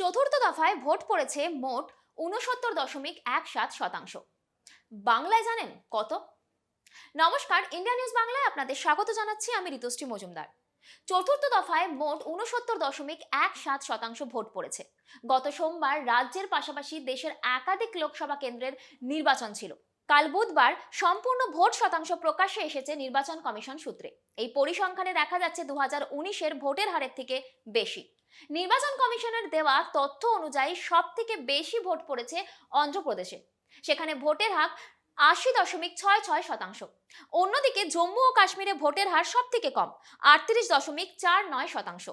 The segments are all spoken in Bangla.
চতুর্থ দফায় ভোট পড়েছে মোট উনসত্তর দশমিক এক সাত শতাংশ। বাংলায় জানেন কত? নমস্কার, ইন্ডিয়া নিউজ বাংলায় আপনাদের স্বাগত জানাচ্ছি, আমি ঋতুশ্রী মজুমদার। চতুর্থ দফায় মোট উনসত্তর দশমিক এক সাত শতাংশ ভোট পড়েছে। গত সোমবার রাজ্যের পাশাপাশি দেশের একাধিক লোকসভা কেন্দ্রের নির্বাচন ছিল। কাল বুধবার সম্পূর্ণ ভোট শতাংশ প্রকাশ্যে এসেছে নির্বাচন কমিশন সূত্রে। এই পরিসংখ্যানে দেখা যাচ্ছে দু হাজার ভোটের হারের থেকে বেশি। নির্বাচন কমিশনের দেওয়া তথ্য অনুযায়ী সব থেকে বেশি ভোট পড়েছে অন্ধ্রপ্রদেশে। সেখানে ভোটের হার আশি দশমিক ছয় ছয় শতাংশ। অন্যদিকে জম্মু ও কাশ্মীরে ভোটের হার সব থেকে কম, আটত্রিশ দশমিক চার নয় শতাংশ।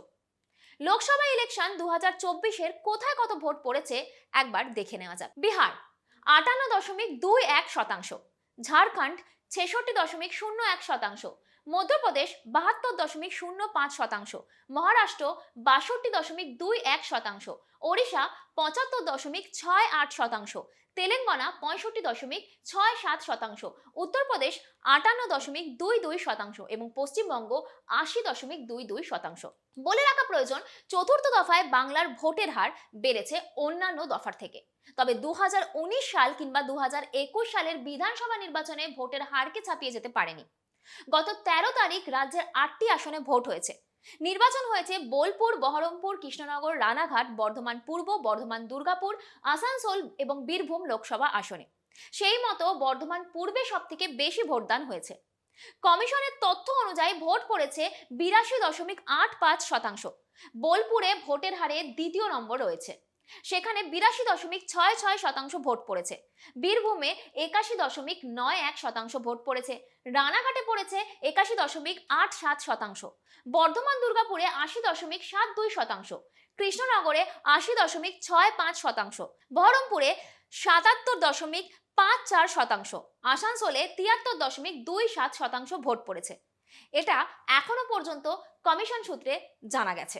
লোকসভা ইলেকশন দু হাজার চব্বিশের কোথায় কত ভোট পড়েছে একবার দেখে নেওয়া যাক। বিহার, আটান্ন দশমিক দুই এক শতাংশ। ঝাড়খণ্ড, ছেষট্টি দশমিক শূন্য এক শতাংশ। মধ্যপ্রদেশ বাহাত্তর দশমিক শূন্য পাঁচ শতাংশ, মহারাষ্ট্র বাষট্টি দশমিক দুই এক শতাংশ, ওড়িশা পঁচাত্তর দশমিক ছয় আট শতাংশ, তেলেঙ্গানা পঁয়ষট্টি দশমিক ছয় সাত শতাংশ, উত্তরপ্রদেশ আটান্ন দশমিক দুই দুই শতাংশ এবং পশ্চিমবঙ্গ আশি দশমিক দুই দুই শতাংশ। বলে রাখা প্রয়োজন, চতুর্থ দফায় বাংলার ভোটের হার বেড়েছে অন্যান্য দফার থেকে। তবে দু হাজার উনিশ সাল কিংবা দু হাজার একুশ সালের বিধানসভা নির্বাচনে ভোটের হারকে ছাপিয়ে যেতে পারেনি। গত তেরো তারিখ রাজ্যের আটটি আসনে ভোট হয়েছে। নির্বাচন হয়েছে বোলপুর, বহরমপুর, কৃষ্ণনগর, রানাঘাট, বর্ধমান পূর্ব, বর্ধমান দুর্গাপুর, আসানসোল এবং বীরভূম লোকসভা আসনে। সেই মতো বর্ধমান পূর্বে সব থেকে বেশি ভোটদান হয়েছে। কমিশনের তথ্য অনুযায়ী ভোট পড়েছে বিরাশি দশমিক আট পাঁচ শতাংশ। বোলপুরে ভোটের হারে দ্বিতীয় নম্বর রয়েছে। সেখানে বিরাশি দশমিক ছয় ছয় শতাংশ ভোট পড়েছে। বীরভূমে একাশি দশমিক নয় এক শতাংশ ভোট পড়েছে। রানাঘাটে পড়েছে একাশি দশমিক আট সাত শতাংশ। বর্ধমান দুর্গাপুরে আশি দশমিক সাত দুই শতাংশ। কৃষ্ণনগরে আশি দশমিক ছয় পাঁচ শতাংশ। বহরমপুরে সাতাত্তর দশমিক পাঁচ চার শতাংশ। আসানসোলে তিয়াত্তর দশমিক দুই সাত শতাংশ ভোট পড়েছে। এটা এখনও পর্যন্ত কমিশন সূত্রে জানা গেছে।